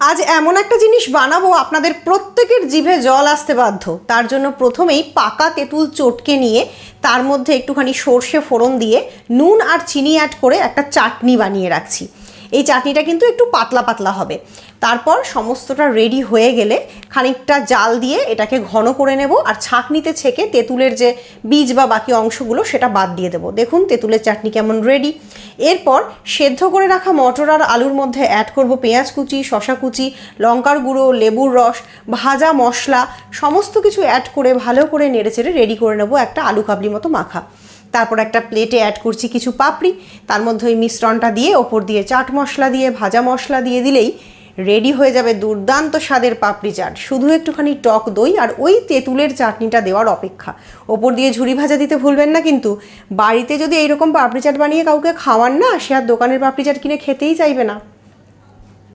আজ এমন একটা জিনিস বানাবো, আপনাদের প্রত্যেকের জিভে জল আসতে বাধ্য। তার জন্য প্রথমেই পাকা তেঁতুল চটকে নিয়ে, তার মধ্যে একটুখানি সর্ষে ফোড়ন দিয়ে নুন আর চিনি অ্যাড করে একটা চাটনি বানিয়ে রাখছি। এই চাটনিটা কিন্তু একটু পাতলা পাতলা হবে। তারপর সমস্তটা রেডি হয়ে গেলে খানিকটা জাল দিয়ে এটাকে ঘন করে নেব আর ছাঁকনিতে ছেঁকে তেঁতুলের যে বীজ বা বাকি অংশগুলো সেটা বাদ দিয়ে দেবো। দেখুন, তেঁতুলের চাটনি কেমন রেডি এরপর সেদ্ধ করে রাখা মটর আর আলুর মধ্যে অ্যাড করব পেঁয়াজ কুচি শশা কুচি, লঙ্কার গুঁড়ো, লেবুর রস, ভাজা মশলা, সমস্ত কিছু অ্যাড করে ভালো করে নেড়েচেড়ে রেডি করে নেব একটা আলু কাবলি মতো মাখা। তারপর একটা প্লেটে অ্যাড করছি কিছু পাপড়ি, তার মধ্যে ওই মিশ্রণটা দিয়ে ওপর দিয়ে চাট মশলা দিয়ে, ভাজা মশলা দিয়ে দিলেই রেডি হয়ে যাবে দুর্দান্ত স্বাদের পাপড়ি চাট। শুধু একটুখানি টক দই আর ওই তেঁতুলের চাটনিটা দেওয়ার অপেক্ষা। ওপর দিয়ে ঝুরি ভাজা দিতে ভুলবেন না কিন্তু বাড়িতে যদি এইরকম পাপড়ি চাট বানিয়ে কাউকে খাওয়ান না, সে আর দোকানের পাপড়ি চাট কিনে খেতেই চাইবে না।